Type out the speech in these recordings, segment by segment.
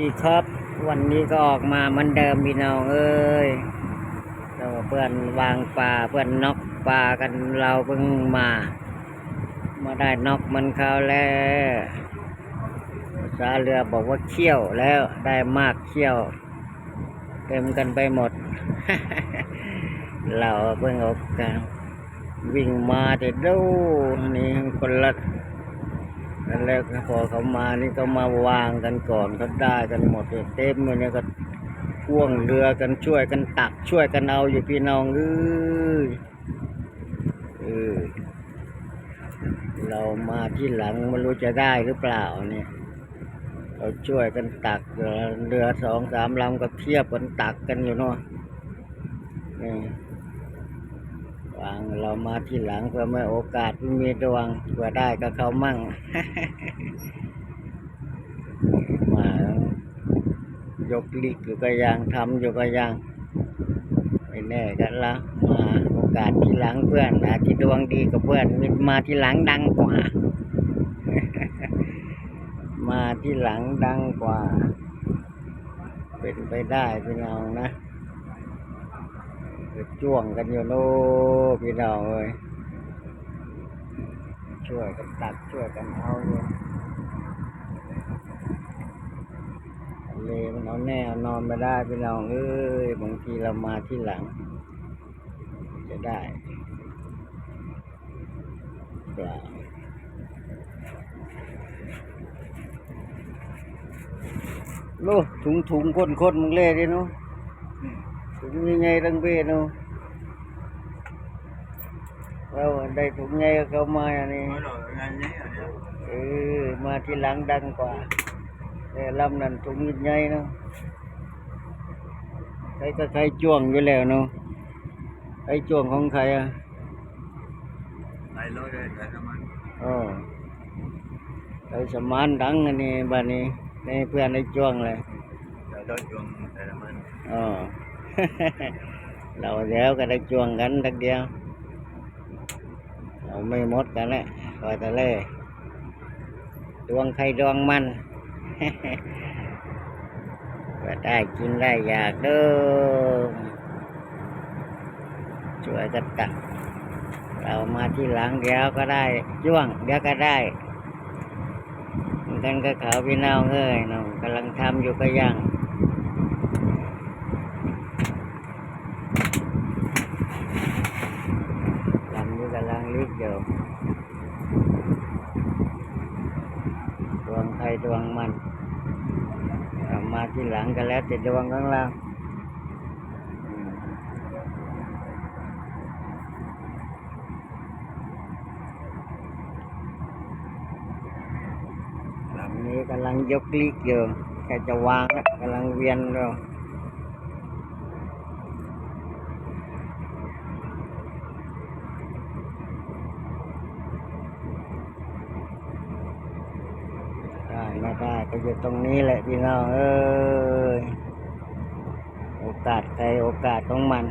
ดีครับ วันนี้ก็ออกมาเหมันเดิมพี่น้องเอ้ยเราเพื่อนวางปลาเพื่อนนกปลากันเราเพิ่งมามาได้นกมันเขาแล้วภาษาเรือบอกว่าเขี้ยวแล้วได้มากเขี้ยว เต็มกันไปหมด เราเพิ่งออกกันวิ่งมาแต่ดูนี่คนละ นั่นแหละพอเขามานี่ก็มาวางกันก่อนก็ได้กันหมดเต็มเลยเนี่ยก็พ่วงเรือกันช่วยกันตักช่วยกันเอาอยู่พี่น้องเอ้ยเออเรามาที่หลังไม่รู้จะได้หรือเปล่าเนี่ยเราช่วยกันตักเรือเรือสองสามลำก็เทียบกันตักกันอยู่เนาะนี่ วางเรามาที่หลังเพื่อไม่โอกาสไม่มีดวงเพื่อได้ก็เขามั่ง มายกลิกอยู่ก็ยังทำอยู่ก็ยังไม่แน่กันละมาโอกาสที่หลังเพื่อนอาจจะดวงดีกับเพื่อนมีมาที่หลังดังกว่า มาที่หลังดังกว่า เป็นไปได้พี่น้องนะ จ้วงกันอยู่โน่พี่น้องเอ้ยช่วยกันตักช่วยกันเอาอยู่เลมันเอาแน่นอนไม่ได้พี่น้องเอ้ยบางทีเรามาที่หลัง จะได้เปล่าโลถุงถุงคนคนมึงเล่ดิเนาะ ถุงยังไงตั้งเบ้เนาะเราได้ถุงไงเขามาอันนี้ mới rồi ngay nhé rồi nha เออมาที่หลังดังกว่าแต่ลำนั้นถุงยิ่งใหญ่เนาะใครก็ใครจ้วงอยู่แล้วเนาะใครจ้วงของใครอะ này lôi đây để cho mình อ๋อใครสมานดังอันนี้บ้านนี้ในเพื่อนในจ้วงเลย để đôi chuồng để cho mình อ๋อ เราเดี๋ยวก็ได้จ้วงกันทักเดียว เราไม่หมดกันแหละคอยแต่เล่ดวงใครดวงมันก็ได้กินได้อยากเด้อช่วยกันตักเรามาที่หลังเดียวก็ได้จ้วงเดี๋ยวก็ได้เหมือนกันก็ขาวพี่น้องเอ้ยน้องกำลังทำอยู่ก็ยังลำ นี้กำลังลิกอยู่ดวงใครดวงมันมาที่หลังก็แล้วแต่ดวงของเราอืมลำนี้กำลังยกลิกอยู่แค่จะวางกำลังเวียนแล้ว ไม่ได้ก็อยู่ตรงนี้แหละพี่น้องเอ้ยโอกาสใครโอกาสของมัน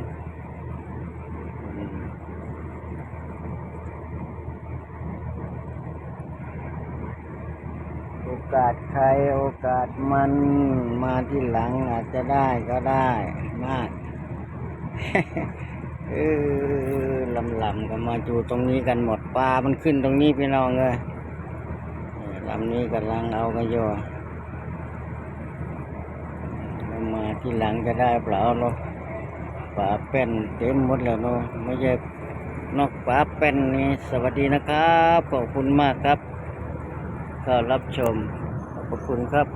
โอกาสใครโอกาสมันมาที่หลังอาจจะได้ก็ได้มากเออลำลำๆก็มาอยู่ตรงนี้กันหมดปลามันขึ้นตรงนี้พี่น้องเลย ลำนี้กำลังเอากันอยู่มาที่หลังจะได้เปล่าเนาะปลาเป็นเต็มหมดแล้วเนาะไม่ใช่นอกปลาเป็นนี่สวัสดีนะครับ ขอบคุณมากครับก็รับชม ขอบคุณครับ